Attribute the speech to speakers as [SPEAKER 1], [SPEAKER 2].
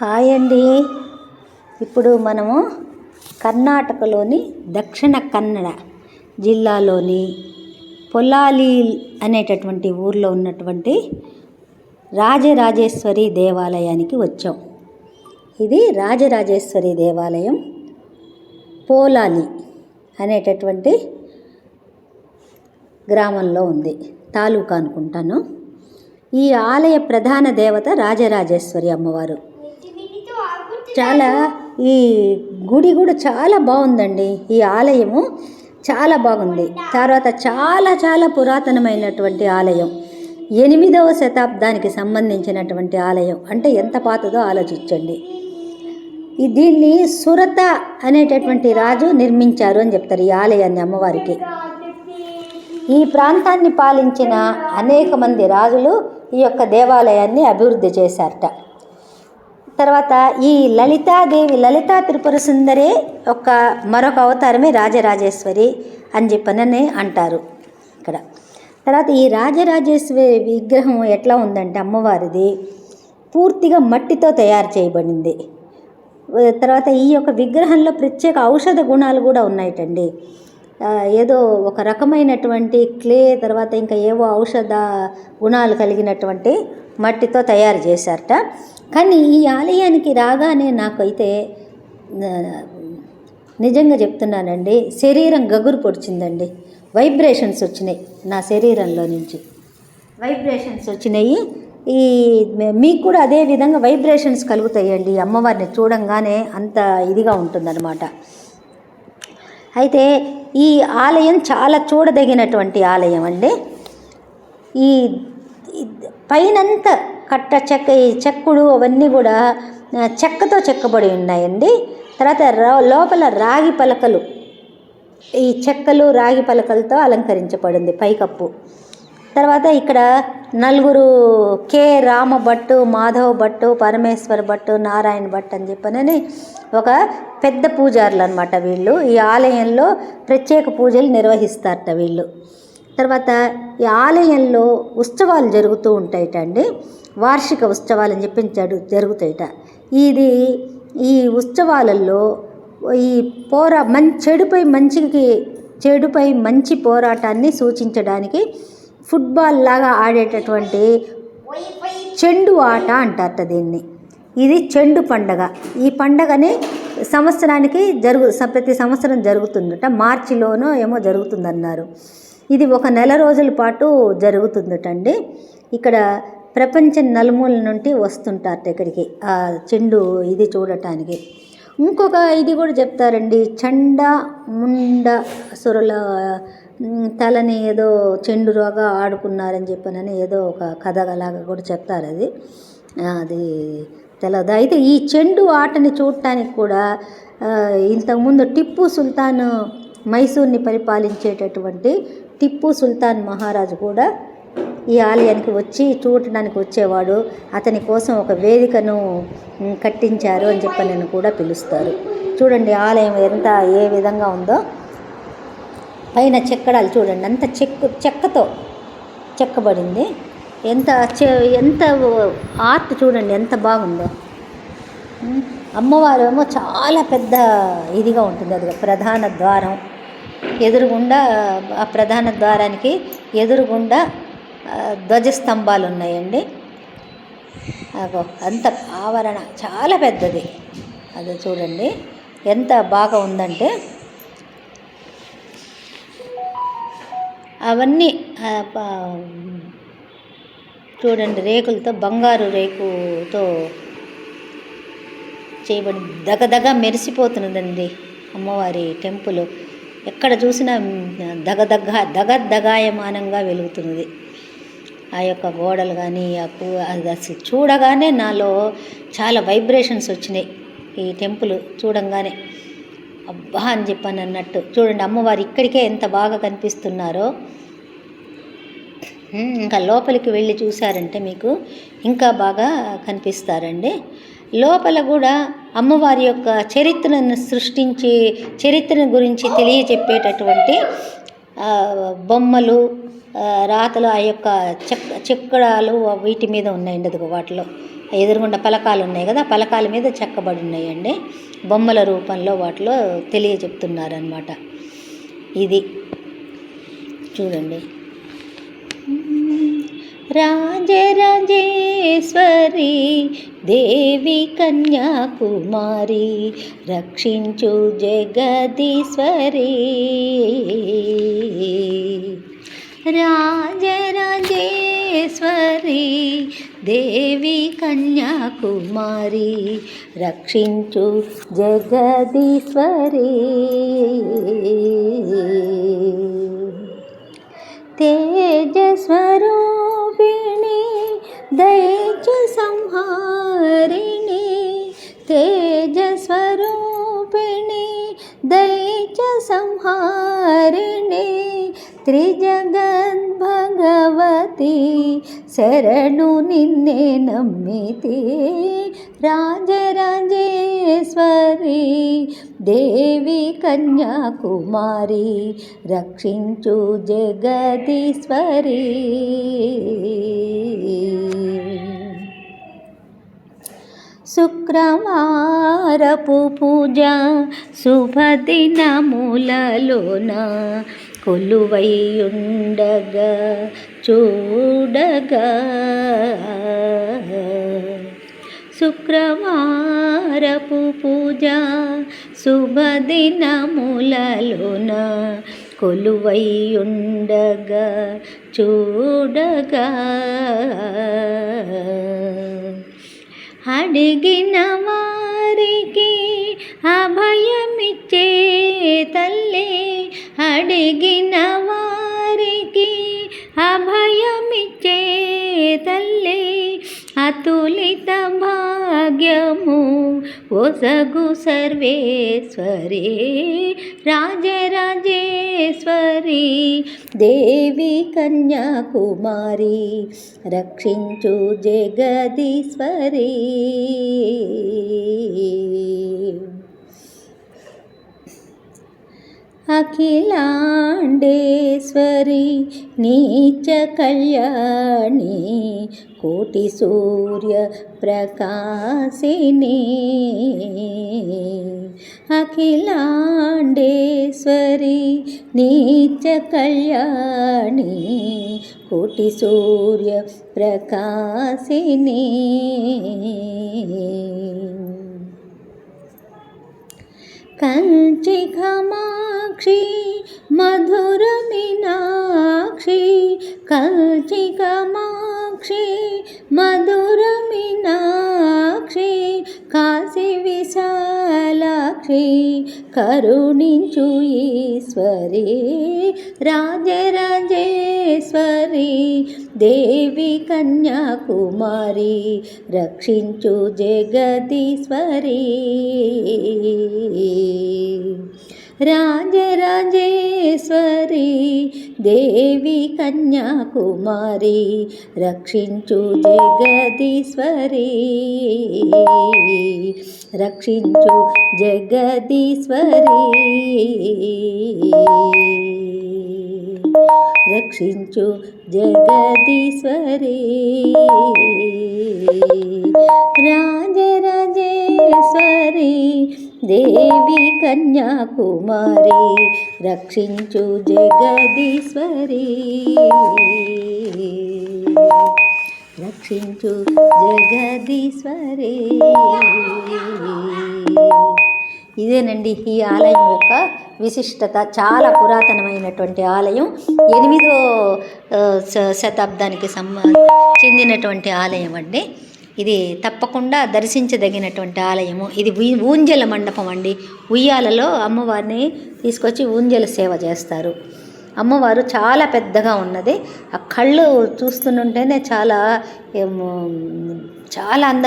[SPEAKER 1] Hi అండి. ఇప్పుడు మనము కర్ణాటకలోని దక్షిణ కన్నడ జిల్లాలోని పొల్లాలి అనేటటువంటి ఊర్లో ఉన్నటువంటి రాజరాజేశ్వరి దేవాలయానికి వచ్చాం. ఇది రాజరాజేశ్వరి దేవాలయం పోలాలి అనేటటువంటి గ్రామంలో ఉంది. తాలూకా అనుకుంటాను. ఈ ఆలయ ప్రధాన దేవత రాజరాజేశ్వరి అమ్మవారు. చాలా ఈ గుడి కూడా చాలా బాగుందండి. ఈ ఆలయము చాలా బాగుంది. తర్వాత చాలా చాలా పురాతనమైనటువంటి ఆలయం. ఎనిమిదవ శతాబ్దానికి సంబంధించినటువంటి ఆలయం. అంటే ఎంత పాతదో ఆలోచించండి. ఈ దీన్ని సురత అనేటటువంటి రాజు నిర్మించారు అని చెప్తారు ఈ ఆలయాన్ని అమ్మవారికి. ఈ ప్రాంతాన్ని పాలించిన అనేక మంది రాజులు ఈ యొక్క దేవాలయాన్ని అభివృద్ధి చేశారట. తర్వాత ఈ లలితాదేవి లలితా త్రిపుర సుందరే ఒక మరొక అవతారమే రాజరాజేశ్వరి అని చెప్పనని అంటారు ఇక్కడ. తర్వాత ఈ రాజరాజేశ్వరి విగ్రహం ఎట్లా ఉందంటే అమ్మవారిది పూర్తిగా మట్టితో తయారు చేయబడింది. తర్వాత ఈ యొక్క విగ్రహంలో ప్రత్యేక ఔషధ గుణాలు కూడా ఉన్నాయటండి. ఏదో ఒక రకమైనటువంటి క్లే తర్వాత ఇంకా ఏవో ఔషధ గుణాలు కలిగినటువంటి మట్టితో తయారు చేశారట. కానీ ఈ ఆలయానికి రాగానే నాకైతే నిజంగా చెప్తున్నానండి శరీరం గగురు పొడిచిందండి. వైబ్రేషన్స్ వచ్చినాయి నా శరీరంలో నుంచి. వైబ్రేషన్స్ వచ్చినాయి. ఈ మీకు కూడా అదే విధంగా వైబ్రేషన్స్ కలుగుతాయండి. అమ్మవారిని చూడంగానే అంత ఇదిగా ఉంటుందన్నమాట. అయితే ఈ ఆలయం చాలా చూడదగినటువంటి ఆలయం అండి. ఈ పైనంత కట్ట చెక్క ఈ చెక్కుడు అవన్నీ కూడా చెక్కతో చెక్కబడి ఉన్నాయండి. తర్వాత లోపల రాగి పలకలు. ఈ చెక్కలు రాగి పలకలతో అలంకరించబడింది పైకప్పు. తర్వాత ఇక్కడ నలుగురు కె. రామ భట్టు మాధవ్ భట్టు పరమేశ్వర్ భట్టు నారాయణ భట్ అని చెప్పనని ఒక పెద్ద పూజారులు అనమాట వీళ్ళు. ఈ ఆలయంలో ప్రత్యేక పూజలు నిర్వహిస్తారట వీళ్ళు. తర్వాత ఈ ఆలయంలో ఉత్సవాలు జరుగుతూ ఉంటాయట అండి వార్షిక ఉత్సవాలు అని చెప్పి జరుగుతాయట. ఇది ఈ ఉత్సవాలలో ఈ పోరా మంచి చెడుపై మంచికి చెడుపై మంచి పోరాటాన్ని సూచించడానికి ఫుట్బాల్ లాగా ఆడేటటువంటి చెండు ఆట అంటారట దీన్ని. ఇది చెండు పండగ. ఈ పండగని సంవత్సరానికి జరుగు ప్రతి సంవత్సరం జరుగుతుందట. మార్చిలోనో ఏమో జరుగుతుందన్నారు. ఇది ఒక నెల రోజుల పాటు జరుగుతుందటండి. ఇక్కడ ప్రపంచం నలుమూల నుండి వస్తుంటారట ఇక్కడికి ఆ చెండు ఇది చూడటానికి. ఇంకొక ఇది కూడా చెప్తారండి చండ ముండ సురల తలని ఏదో చెండు రోగా ఆడుకున్నారని చెప్పనని ఏదో ఒక కథలాగా కూడా చెప్తారు అది. అది తెలియదు అయితే ఈ చెండు ఆటని చూడటానికి కూడా ఇంతకుముందు టిప్పు సుల్తాన్ మైసూర్ని పరిపాలించేటటువంటి టిప్పు సుల్తాన్ మహారాజు కూడా ఈ ఆలయానికి వచ్చి చూడటానికి వచ్చేవాడు. అతని కోసం ఒక వేదికను కట్టించారు అని చెప్పి నన్ను కూడా పిలుస్తారు. చూడండి ఆలయం ఎంత ఏ విధంగా ఉందో. పైన చెక్కడాలు చూడండి అంత చెక్కు చెక్కతో చెక్కబడింది. ఎంత చె- ఎంత ఆర్ట్ చూడండి ఎంత బాగుందో. అమ్మవారు ఏమో చాలా పెద్ద ఇదిగా ఉంటుంది. అది ప్రధాన ద్వారం. ఎదురుగుండా ఆ ప్రధాన ద్వారానికి ఎదురుగుండా ధ్వజస్తంభాలు ఉన్నాయండి అగో అంత ఆవరణ చాలా పెద్దది. అది చూడండి ఎంత బాగా ఉందంటే అవన్నీ చూడండి రేకులతో బంగారు రేకుతో చేయబడి దగదగ మెరిసిపోతున్నదండి అమ్మవారి టెంపుల్. ఎక్కడ చూసినా దగదగ్గ దగద్దగాయమానంగా వెలుగుతున్నది. ఆ యొక్క గోడలు కానీ ఆ పూ అది చూడగానే నాలో చాలా వైబ్రేషన్స్ వచ్చినాయి. ఈ టెంపుల్ చూడంగానే. అబ్బా అని చెప్పాను అన్నట్టు చూడండి అమ్మవారు ఇక్కడికే ఎంత బాగా కనిపిస్తున్నారో. ఇంకా లోపలికి వెళ్ళి చూశారంటే మీకు ఇంకా బాగా కనిపిస్తారండి. లోపల కూడా అమ్మవారి యొక్క చరిత్రను సృష్టించి చరిత్రను గురించి తెలియచెప్పేటటువంటి బొమ్మలు రాతలు ఆ యొక్క చెక్ చెక్కడాలు వీటి మీద ఉన్నాయండి అదిగో వాటిలో. ఎదురుగుండా పలకాలు ఉన్నాయి కదా పలకాల మీద చెక్కబడి ఉన్నాయండి. బొమ్మల రూపంలో వాటిలో తెలియజెప్తున్నారనమాట ఇది చూడండి. రాజరాజేశ్వరి దేవి కన్యాకుమారి రక్షించు జగదీశ్వరి. రాజరాజేశ్వరి దేవి కన్యాకుమారి రక్షించు జగదీశ్వరి. तेजस्वरूपि दीच संहारिणी तेजस्वरूप त्रिजगन् సంహారిణి త్రిజగద్భగవతి శరణు నిన్నే నమ్మితి. రాజరాజేశ్వరి దేవి కన్యాకుమారి రక్షించు జగదీశ్వరి. శుక్రవారపు పూజ శుభదినములలోన కొలువైయుండగా చూడగా. శుక్రవారపు పూజ శుభదినములలోన కొలువైయుండగా చూడగా. అడిగిన వారికి అభయమిచ్చే తల్లే అడిగిన వారికి అభయమిచ్చే తల్లి అతులిత భాగ్యము ఒసగు సర్వేశ్వరి రాజరాజేశ్వరి దేవి కన్యాకుమారి రక్షించు జగదీశ్వరి. అఖిలాండేశ్వరి నీచ కళ్యాణి కోటి సూర్య ప్రకాశిని. అఖిలాండేశ్వరి నీచ కళ్యాణి కోటి సూర్య ప్రకాశిని. కంచి కామాక్షి మధుర మీనాక్షి కాశీ విశా సాక్షి కరుణించు ఈశ్వరి. రాజరాజేశ్వరి దేవి కన్యాకుమారి రక్షించు జగదీశ్వరి. రాజరాజేశ్వరి దేవి కన్యాకుమారి రక్షించు జగదీశ్వరి. రక్షించు జగదీశ్వరి. రక్షించు జగదీశ్వరి. రాజరాజేశ్వరి దేవి కన్యాకుమారి రక్షించు జగదీశ్వరి. రక్షించు జగదీశ్వరి. ఇదేనండి ఈ ఆలయం యొక్క విశిష్టత. చాలా పురాతనమైనటువంటి ఆలయం. ఎనిమిదో శ- శతాబ్దానికి సంబ చెందినటువంటి ఆలయం అండి. ఇది తప్పకుండా దర్శించదగినటువంటి ఆలయము. ఇది ఊంజల మండపం అండి. ఉయ్యాలలో అమ్మవారిని తీసుకొచ్చి ఊంజల సేవ చేస్తారు. అమ్మవారు చాలా పెద్దగా ఉన్నది. ఆ కళ్ళు చూస్తుంటేనే చాలా చాలా అందంగా